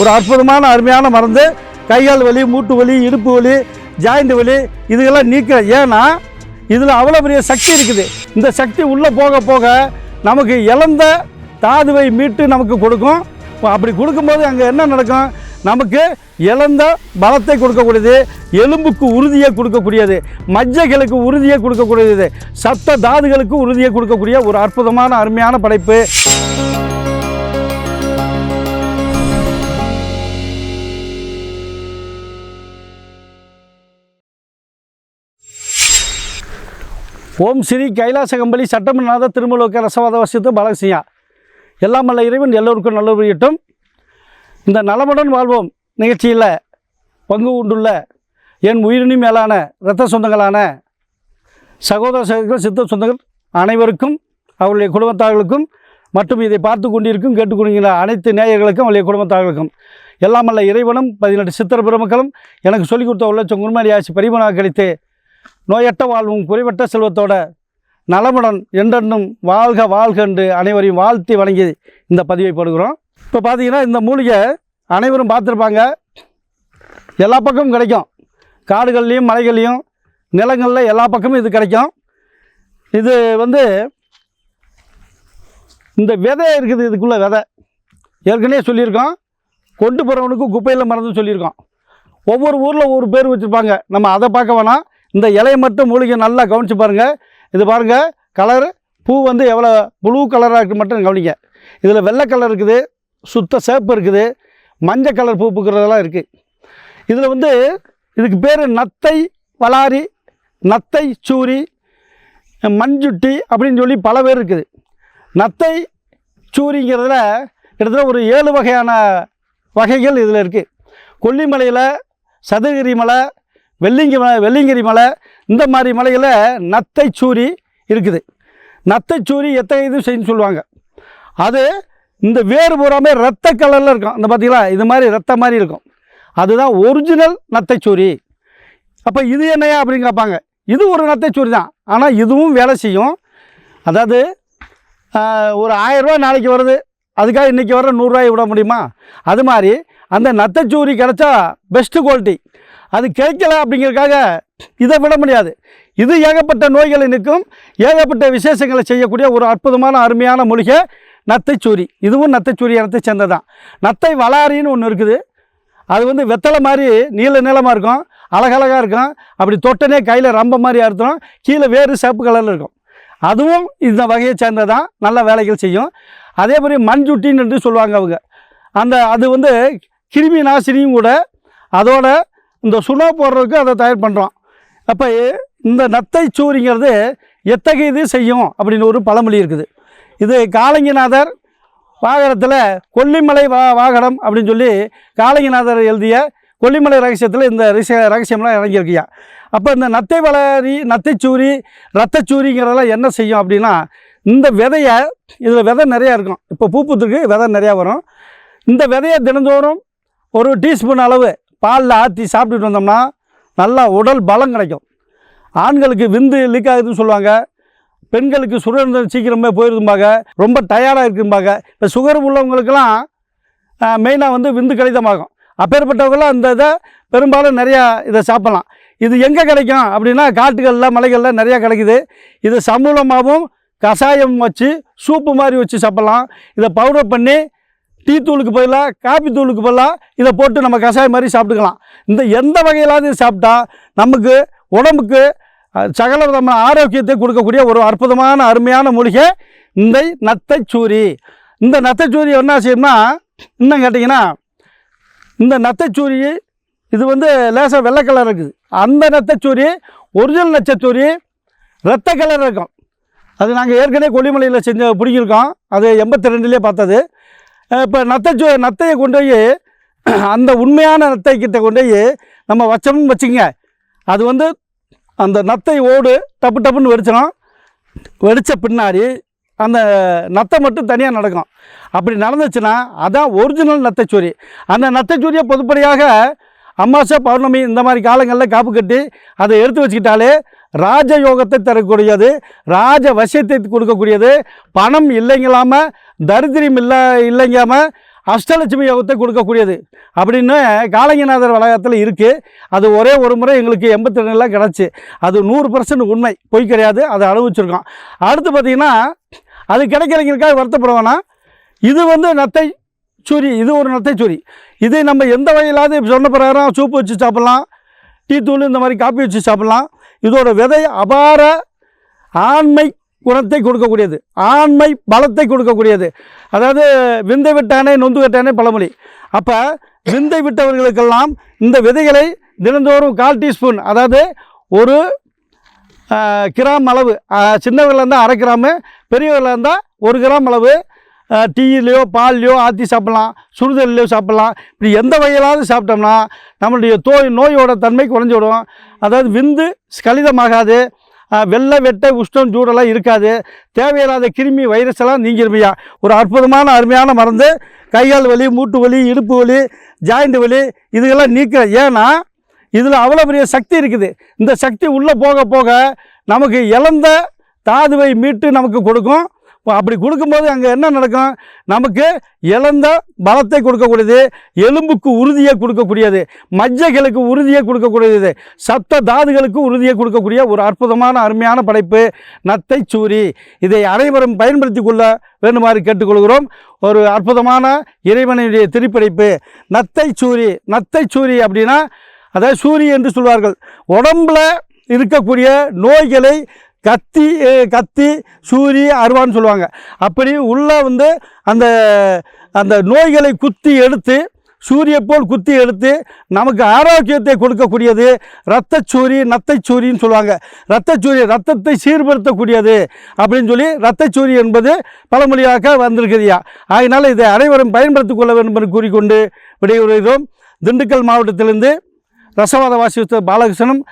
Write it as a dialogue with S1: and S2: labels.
S1: ஒரு அற்புதமான அருமையான மருந்து. கைகால் வலி மூட்டு வலி இடுப்பு வலி ஜாயிண்ட் வலி இதுக்கெல்லாம் நீக்கிற ஏன்னா இதில் அவ்வளோ பெரிய சக்தி இருக்குது. இந்த சக்தி உள்ளே போக போக நமக்கு இழந்த தாதுவை மீட்டு நமக்கு கொடுக்கும். அப்படி கொடுக்கும்போது அங்கே என்ன நடக்கும்? நமக்கு இழந்த பலத்தை கொடுக்கக்கூடியது எலும்புக்கு உறுதியை கொடுக்கக்கூடியது மஜ்ஜைகளுக்கு உறுதியை கொடுக்கக்கூடியது சத்த தாதுகளுக்கு உறுதியை கொடுக்கக்கூடிய ஒரு அற்புதமான அருமையான படைப்பு. ஓம் ஸ்ரீ கைலாசகம்பளி சட்டமன்னாத திருமலோக்க ரசவாத வசித்து பாலசியா எல்லாம் வல்ல இறைவன் எல்லோருக்கும் நல்ல புரியட்டும் இந்த நலமுடன் வாழ்வோம். நிகழ்ச்சியில் பங்கு கொண்டுள்ள என் உயிரினி மேலான இரத்த சொந்தங்களான சகோதர சகோதரர்கள் சித்த சொந்தங்கள் அனைவருக்கும் அவருடைய குடும்பத்தார்களுக்கும் மற்றும் இதை பார்த்து கொண்டிருக்கும் கேட்டுக்கொண்டிருக்கிற அனைத்து நேயர்களுக்கும் அவருடைய குடும்பத்தார்களுக்கும் எல்லாம் வல்ல இறைவனும் பதினெட்டு சித்திர பெருமக்களும் எனக்கு சொல்லிக் கொடுத்த உள்ள சொங்குமாரி ஆசி பரிமனாக கழித்து நோயற்ற வாழ்வும் குறைவற்ற செல்வத்தோட நலமுடன் என்றென்றும் வாழ்க வாழ்க என்று அனைவரையும் வாழ்த்தி வணங்கி இந்த பதிவை போடுகிறோம். இப்போ பார்த்தீங்கன்னா இந்த மூலிகை அனைவரும் பார்த்துருப்பாங்க. எல்லா பக்கமும் கிடைக்கும். காடுகள்லேயும் மலைகள்லேயும் நிலங்களில் எல்லா பக்கமும் இது கிடைக்கும். இது வந்து இந்த விதை இருக்குது இதுக்குள்ளே விதை. ஏற்கனவே சொல்லியிருக்கோம். கொண்டு போகிறவனுக்கு குப்பையில் மறந்து சொல்லியிருக்கோம். ஒவ்வொரு ஊரில் ஒவ்வொரு பேர் வச்சுருப்பாங்க. நம்ம அதை பார்க்க வேணாம். இந்த இலையை மட்டும் மூலிகை நல்லா கவனித்து பாருங்கள் இது பாருங்கள் கலர் பூ வந்து எவ்வளோ ப்ளூ கலராக இருக்குது மட்டும் கவனிங்க. இதில் வெள்ளை கலர் இருக்குது சுத்த சேப்பு இருக்குது மஞ்சள் கலர் பூ பூக்கிறதெல்லாம் இருக்குது இதில் வந்து இதுக்கு பேர் நத்தை வளாரி நத்தை சூரி மஞ்சுட்டி அப்படின்னு சொல்லி பல பேர் இருக்குது. நத்தை சூரிங்கிறதுல கிட்டத்தட்ட ஒரு ஏழு வகையான வகைகள் இதில் இருக்குது கொல்லிமலையில் சதுரகிரி மலை வெள்ளிங்கி மலை வெள்ளிங்கிரி மலை இந்த மாதிரி மலையில் நத்தை சூரி இருக்குது. நத்தை சூரி எத்தனை இது செய்யணும்னு சொல்லுவாங்க. அது இந்த வேறு பூராமே ரத்த கலரில் இருக்கும். இந்த பார்த்தீங்களா இது மாதிரி ரத்த மாதிரி இருக்கும். அதுதான் ஒரிஜினல் நத்தைச்சூரி. அப்போ இது என்னையா அப்படின்னு கேட்பாங்க. இது ஒரு நத்தைச்சூரி தான். ஆனால் இதுவும் வேலை செய்யும். அதாவது ஒரு ஆயரூவா நாளைக்கு வருது. அதுக்காக இன்றைக்கி வர நூறுரூவாயை விட முடியுமா? அது மாதிரி அந்த நத்தைச்சூரி கிடச்சா பெஸ்ட்டு குவாலிட்டி அது கிடைக்கல அப்படிங்கிறதுக்காக இதை விட முடியாது. இது ஏகப்பட்ட நோய்களை நிற்கும் ஏகப்பட்ட விசேஷங்களை செய்யக்கூடிய ஒரு அற்புதமான அருமையான மூலிகை நத்தைச்சூரி. இதுவும் நத்தைச்சூரி இனத்தை சேர்ந்தது தான் நத்தை வளாரின்னு ஒன்று இருக்குது. அது வந்து வெத்தலை மாதிரி நீல நீளமாக இருக்கும். அழகழகாக இருக்கும். அப்படி தொட்டனே கையில் ரம்ப மாதிரி அறுத்தோம் கீழே வேறு சிவப்பு கலரில் இருக்கும். அதுவும் இந்த வகையை சேர்ந்தது தான் நல்ல வேலைகள் செய்யும். அதே மாதிரி மண்ஜுட்டின்னு சொல்லுவாங்க அவங்க. அந்த அது வந்து கிருமி நாசினியும் கூட அதோட இந்த சுண்ணா போடுறதுக்கு அதை தயார் பண்ணுறோம் அப்போ இந்த நத்தை சூரிங்கிறது எத்தகையது செய்யும் அப்படின்னு ஒரு பழமொழி இருக்குது. இது காலங்கிநாதர் வாகனத்தில் கொல்லிமலை வா வாகனம் அப்படின்னு சொல்லி காலங்கிநாதர் எழுதிய கொல்லிமலை ரகசியத்தில் இந்த ரிச ரகசியம்லாம் இறங்கியிருக்கியா. அப்போ இந்த நத்தை வளரி நத்தைச்சூரி ரத்தச்சூரிங்கிறதெல்லாம் என்ன செய்யும் அப்படின்னா இந்த விதையை இதில் விதை நிறையா இருக்கும். இப்போ பூப்பத்துக்கு விதை நிறையா வரும். இந்த விதையை தினந்தோறும் ஒரு டீஸ்பூன் அளவு பாலில் ஆற்றி சாப்பிட்டுட்டு வந்தோம்னா நல்லா உடல் பலம் கிடைக்கும். ஆண்களுக்கு விந்து லீக் ஆகுதுன்னு சொல்லுவாங்க. பெண்களுக்கு சுகர் சீக்கிரமே போயிருதும்பாங்க. ரொம்ப டயர்டாக இருக்கும்பாங்க. இப்போ சுகர் உள்ளவங்களுக்கெல்லாம் மெயினாக வந்து விந்து கடிதமாகும். அப்பேற்பட்டவங்களாம் இந்த இதை பெரும்பாலும் நிறையா இதை சாப்பிட்லாம். இது எங்கே கிடைக்கும் அப்படின்னா காட்டுகளில் மலைகளில் நிறையா கிடைக்குது. இது சமூலமாகவும் கஷாயம் வச்சு சூப்பு மாதிரி வச்சு சாப்பிட்லாம். இதை பவுடர் பண்ணி டீ தூளுக்கு பதிலாக காபி தூளுக்கு பதிலாக இதை போட்டு நம்ம கஷாயம் மாதிரி சாப்பிட்டுக்கலாம். இந்த எந்த வகையிலாவது சாப்பிட்டா நமக்கு உடம்புக்கு சகல விதமான ஆரோக்கியத்தை கொடுக்கக்கூடிய ஒரு அற்புதமான அருமையான மூலிகை இந்த நத்தைச்சூரி. இந்த நத்தைச்சூரி என்ன செய்யும்னா இன்னும் கேட்டிங்கன்னா இந்த நத்தைச்சூரி இது வந்து லேசாக வெள்ளை கலர் இருக்குது. அந்த நத்தைச்சூரி ஒரிஜினல் நச்சச்சூரி ரத்த கலர் இருக்கும். அது நாங்கள் ஏற்கனவே கொல்லிமலையில் செஞ்ச பிடிக்கிருக்கோம் அது எண்பத்தி ரெண்டுலேயே பார்த்தது. இப்போ நத்தைச்சூ நத்தையை கொண்டு போய் அந்த உண்மையான நத்தை கிட்ட கொண்டு போய் நம்ம வச்சோம்னு வச்சுக்கங்க. அது வந்து அந்த நத்தை ஓடு டப்பு டப்புன்னு வெடிச்சிடும் வெடித்த பின்னாடி அந்த நத்தை மட்டும் தனியாக நடக்கும். அப்படி நடந்துச்சுன்னா அதான் ஒரிஜினல் நத்தைச்சூரி அந்த நத்தைச்சூரியை பொதுப்படியாக அமாவாசை பௌர்ணமி இந்த மாதிரி காலங்களில் காப்பு கட்டி அதை எடுத்து வச்சுக்கிட்டாலே ராஜயோகத்தை தரக்கூடியது ராஜ வசியத்தை கொடுக்கக்கூடியது. பணம் இல்லைங்களாம தரித்திரியம் இல்லை இல்லைங்காம அஷ்டலட்சுமி யோகத்தை கொடுக்கக்கூடியது. அப்படின்னு காலங்கிநாதர் வளாகத்தில் இருக்குது அது ஒரே ஒரு முறை எங்களுக்கு எண்பத்தி ரெண்டுலாம் கிடச்சி. அது நூறு பர்சன்ட் உண்மை. பொய் கிடையாது. அதை அனுபவிச்சிருக்கோம். அடுத்து பார்த்திங்கன்னா அது கிடைக்கிறவங்களுக்காக வருத்தப்படுவோன்னா இது வந்து நத்தை சூரி. இது ஒரு நத்தை சூரி. இது நம்ம எந்த வகையிலாவது சொன்ன பிரகாரம் சூப்பு வச்சு சாப்பிட்லாம். டீ தூள் இந்த மாதிரி காப்பி வச்சு சாப்பிட்லாம். இதோட விதை அபார ஆண்மை குணத்தை கொடுக்கக்கூடியது. ஆண்மை பலத்தை கொடுக்கக்கூடியது. அதாவது விந்தை விட்டானே நொந்து விட்டானே பழமொழி. அப்போ விந்தை விட்டவர்களுக்கெல்லாம் இந்த விதைகளை தினந்தோறும் கால் டீஸ்பூன் அதாவது ஒரு கிராம் அளவு சின்னவர்களாக இருந்தால் அரை கிராமு பெரியவர்களாக இருந்தால் ஒரு கிராம் அளவு டீயிலையோ பால்லையோ ஆற்றி சாப்பிட்லாம் சுடுதல்லையோ சாப்பிட்லாம். இப்படி எந்த வகையிலாவது சாப்பிட்டோம்னா நம்மளுடைய தோய் நோயோட தன்மை குறைஞ்சி விடும் அதாவது விந்து ஸ்கலிதமாகாது. வெள்ளை வெட்டை உஷ்ணம் சூடெல்லாம் இருக்காது. தேவையில்லாத கிருமி வைரஸ் எல்லாம் நீங்கிருமையா? ஒரு அற்புதமான அருமையான மருந்து. கைகால் வலி மூட்டு வலி இடுப்பு வலி ஜாயிண்ட் வலி இதுக்கெல்லாம் நீக்க ஏன்னா இதில் அவ்வளோ பெரிய சக்தி இருக்குது. இந்த சக்தி உள்ளே போக போக நமக்கு இழந்த தாதுவை மீட்டு நமக்கு கொடுக்கும். அப்படி கொடுக்கும்போது அங்கே என்ன நடக்கும்? நமக்கு இழந்த பலத்தை கொடுக்கக்கூடியது எலும்புக்கு உறுதியை கொடுக்கக்கூடியது மஜ்ஜைகளுக்கு உறுதியை கொடுக்கக்கூடியது சத்த தாதுகளுக்கு உறுதியை கொடுக்கக்கூடிய ஒரு அற்புதமான அருமையான படைப்பு நத்தை சூரி. இதை அனைவரும் பயன்படுத்தி கொள்ள வேண்டுமாறு கேட்டுக்கொள்கிறோம். ஒரு அற்புதமான இறைவனுடைய திருப்படைப்பு நத்தை சூரி. நத்தை சூரி அப்படின்னா அதாவது சூரி என்று சொல்வார்கள். உடம்புல இருக்கக்கூடிய நோய்களை கத்தி கத்தி சூரி அருவான்னு சொல்லுவாங்க. அப்படி உள்ளே வந்து அந்த அந்த நோய்களை குத்தி எடுத்து சூரிய போல் குத்தி எடுத்து நமக்கு ஆரோக்கியத்தை கொடுக்கக்கூடியது இரத்தச்சூரி நத்தைச்சூரின்னு சொல்லுவாங்க. இரத்தச்சூரி ரத்தத்தை சீர்படுத்தக்கூடியது அப்படின்னு சொல்லி இரத்தச்சூரி என்பது பழமொழியாக வந்திருக்கிறியா. ஆகினால இதை அனைவரும் பயன்படுத்திக் கொள்ள வேண்டும் என்று கூறிக்கொண்டு விடைபெறுகிறோம். திண்டுக்கல் மாவட்டத்திலிருந்து ரசவாத வாசித்த பாலகிருஷ்ணன்